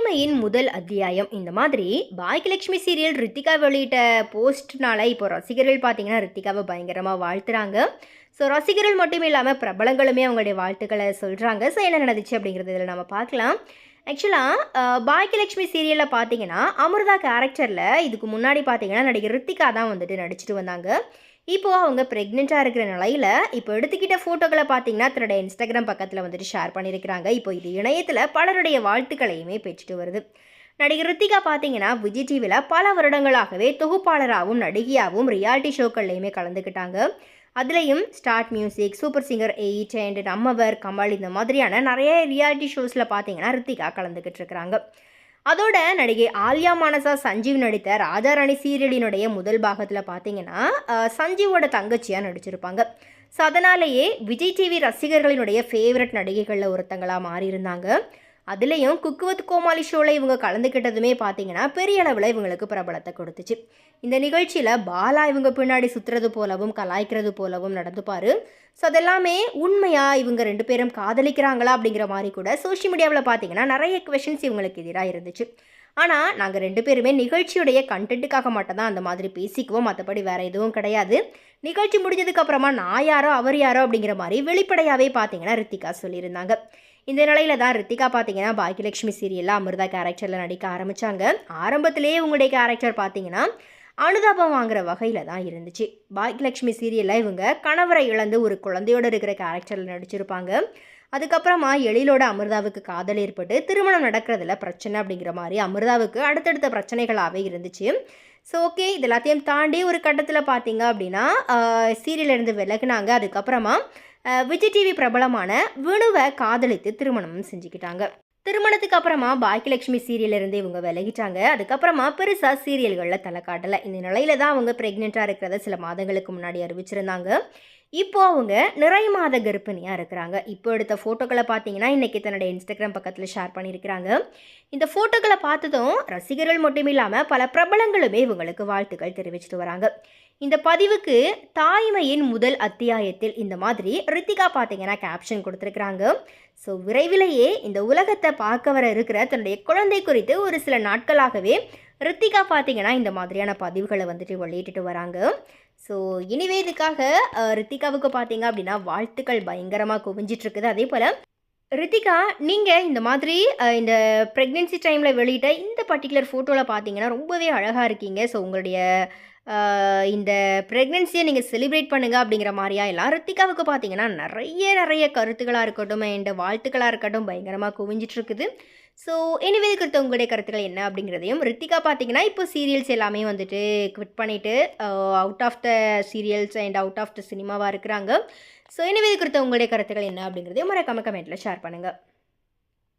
தாய்மையின் முதல் அத்தியாயம். இந்த மாதிரி பாக்கியலட்சுமி சீரியல் ரித்திகா வெளியிட்ட போஸ்ட்னால இப்போ ரசிகர்கள் பார்த்தீங்கன்னா ரித்திகாவை பயங்கரமாக வாழ்த்துறாங்க. ஸோ ரசிகர்கள் மட்டும் இல்லாமல் பிரபலங்களுமே அவங்களுடைய வாழ்த்துக்களை சொல்கிறாங்க ஸோ என்ன நடந்துச்சு அப்படிங்கிறது இதில் நம்ம பார்க்கலாம். ஆக்சுவலாக பாக்கியலட்சுமி சீரியலில் பார்த்தீங்கன்னா அமிர்தா கேரக்டரில் இதுக்கு முன்னாடி பார்த்தீங்கன்னா நடிகர் ரித்திகா தான் வந்துட்டு நடிச்சிட்டு வந்தாங்க. இப்போ அவங்க ப்ரெக்னெண்ட்டாக இருக்கிற நிலையில் இப்போ எடுத்துக்கிட்ட ஃபோட்டோக்களை பார்த்தீங்கன்னா தன்னுடைய இன்ஸ்டாகிராம் பக்கத்தில் வந்துட்டு ஷேர் பண்ணியிருக்கிறாங்க. இப்போ இது இணையத்தில் பலருடைய வாழ்த்துக்களையுமே பெற்றுட்டு வருது. நடிகர் ரித்திகா பார்த்தீங்கன்னா விஜய் டிவியில் பல வருடங்களாகவே தொகுப்பாளராகவும் நடிகையாகவும் ரியாலிட்டி ஷோக்கள்லையுமே கலந்துக்கிட்டாங்க. அதுலேயும் start music super singer eight and நம்மவர் கமல் இந்த மாதிரியான நிறைய ரியாலிட்டி ஷோஸில் பார்த்தீங்கன்னா ரித்திகா கலந்துக்கிட்டு இருக்கிறாங்க. அதோட நடிகை ஆலியா மானசா சஞ்சீவ் நடித்த ராஜாராணி சீரியலினுடைய முதல் பாகத்தில் பார்த்தீங்கன்னா சஞ்சீவோட தங்கச்சியாக நடிச்சிருப்பாங்க. ஸோ அதனாலேயே விஜய் டிவி ரசிகர்களினுடைய ஃபேவரட் நடிகைகளில் ஒருத்தங்களாக மாறியிருந்தாங்க. அதுலேயும் குக்கு வித் கோமாளி ஷோவில் இவங்க கலந்துக்கிட்டதுமே பார்த்தீங்கன்னா பெரிய அளவில் இவங்களுக்கு பிரபலத்தை கொடுத்துச்சு. இந்த நிகழ்ச்சியில் பாலா இவங்க பின்னாடி சுற்றுறது போலவும் கலாய்க்கிறது போலவும் நடந்துப்பார் ஸோ அதெல்லாமே உண்மையாக இவங்க ரெண்டு பேரும் காதலிக்கிறாங்களா அப்படிங்கிற மாதிரி கூட சோஷியல் மீடியாவில் பார்த்தீங்கன்னா நிறைய கொஷின்ஸ் இவங்களுக்கு எதிராக இருந்துச்சு. ஆனால் நாங்கள் ரெண்டு பேருமே நிகழ்ச்சியுடைய கண்டென்ட்டுக்காக மட்டும்தான் அந்த மாதிரி பேசிக்குவோம். மற்றபடி வேறு எதுவும் கிடையாது. நிகழ்ச்சி முடிஞ்சதுக்கப்புறமா நான் யாரோ அவர் யாரோ அப்படிங்கிற மாதிரி வெளிப்படையாகவே பார்த்தீங்கன்னா ரித்திகா சொல்லியிருந்தாங்க. இந்த நிலையில தான் ரித்திகா பார்த்தீங்கன்னா பாக்கியலட்சுமி சீரியலில் அமிர்தா கேரக்டரில் நடிக்க ஆரம்பித்தாங்க ஆரம்பத்திலேயே உங்களுடைய கேரக்டர் பார்த்தீங்கன்னா அனுதாபம் வாங்குற வகையில் தான் இருந்துச்சு. பாக்கியலட்சுமி சீரியலில் இவங்க கணவரை இழந்து ஒரு குழந்தையோடு இருக்கிற கேரக்டரில் நடிச்சிருப்பாங்க. அதுக்கப்புறமா எழிலோட அமிர்தாவுக்கு காதல் ஏற்பட்டு திருமணம் நடக்கிறதுல பிரச்சனை அப்படிங்கிற மாதிரி அமிர்தாவுக்கு அடுத்தடுத்த பிரச்சனைகளாகவே இருந்துச்சு. ஸோ ஓகே இது எல்லாத்தையும் தாண்டி ஒரு கட்டத்தில் பார்த்தீங்க அப்படின்னா சீரியலேருந்து விலகினாங்க விலகுனாங்க. அதுக்கப்புறமா விஜய் டிவி பிரபலமான விணுவை காதலித்து திருமணமும் செஞ்சுக்கிட்டாங்க. திருமணத்துக்கு அப்புறமா பாக்கியலட்சுமி சீரியல்ல இருந்து இவங்க விலகிட்டாங்க. அதுக்கப்புறமா பெருசாக சீரியல்களில் தலை காட்டலை. இந்த நிலையில தான் அவங்க ப்ரெக்னெண்ட்டாக இருக்கிறத சில மாதங்களுக்கு முன்னாடி அறிவிச்சிருந்தாங்க. இப்போ அவங்க நிறை மாத கர்ப்பிணியாக இருக்கிறாங்க. இப்போ எடுத்த ஃபோட்டோக்களை பார்த்தீங்கன்னா இன்றைக்கி தன்னுடைய இன்ஸ்டாகிராம் பக்கத்தில் ஷேர் பண்ணியிருக்கிறாங்க. இந்த ஃபோட்டோக்களை பார்த்ததும் ரசிகர்கள் மட்டும் இல்லாமல் பல பிரபலங்களுமே இவங்களுக்கு வாழ்த்துக்கள் தெரிவிச்சிட்டு வராங்க. இந்த பதிவுக்கு தாய்மையின் முதல் அத்தியாயத்தில் இந்த மாதிரி ரித்திகா பார்த்தீங்கன்னா கேப்ஷன் கொடுத்துருக்குறாங்க. ஸோ விரைவிலேயே இந்த உலகத்தை பார்க்க வர இருக்கிற தன்னுடைய குழந்தை குறித்து ஒரு சில நாட்களாகவே ரித்திகா பார்த்தீங்கன்னா இந்த மாதிரியான பதிவுகளை வந்துட்டு வெளியிட்டுட்டு வராங்க. ஸோ இனிவே இதுக்காக ரித்திகாவுக்கு பார்த்தீங்க அப்படின்னா வாழ்த்துக்கள் பயங்கரமாக குவிஞ்சிட்ருக்குது அதே போல் ரித்திகா நீங்கள் இந்த மாதிரி இந்த ப்ரெக்னென்சி டைமில் வெளியிட்ட இந்த பர்டிகுலர் ஃபோட்டோவில் பார்த்தீங்கன்னா ரொம்பவே அழகாக இருக்கீங்க. ஸோ உங்களுடைய இந்த ப்ரெக்னென்சியை நீங்கள் செலிப்ரேட் பண்ணுங்க அப்படிங்கிற மாதிரியா? எல்லாம் ரித்திகாவுக்கு பார்த்தீங்கன்னா நிறைய நிறைய கருத்துக்களாக இருக்கட்டும் அண்ட் வாழ்த்துக்களாக இருக்கட்டும் பயங்கரமாக குவிஞ்சிட்ருக்குது. ஸோ எனிவே குறித்த உங்களுடைய கருத்துக்கள் என்ன அப்படிங்கிறதையும் ரித்திகா பார்த்தீங்கன்னா இப்போ சீரியல்ஸ் எல்லாமே வந்துட்டு குவிட் பண்ணிவிட்டு out of the serials and out of the சினிமாவாக இருக்கிறாங்க. ஸோ எனிவே குறித்த உங்களுடைய கருத்துக்கள் என்ன அப்படிங்கிறதையும் மறக்காம கமெண்ட்டில் ஷேர் பண்ணுங்கள்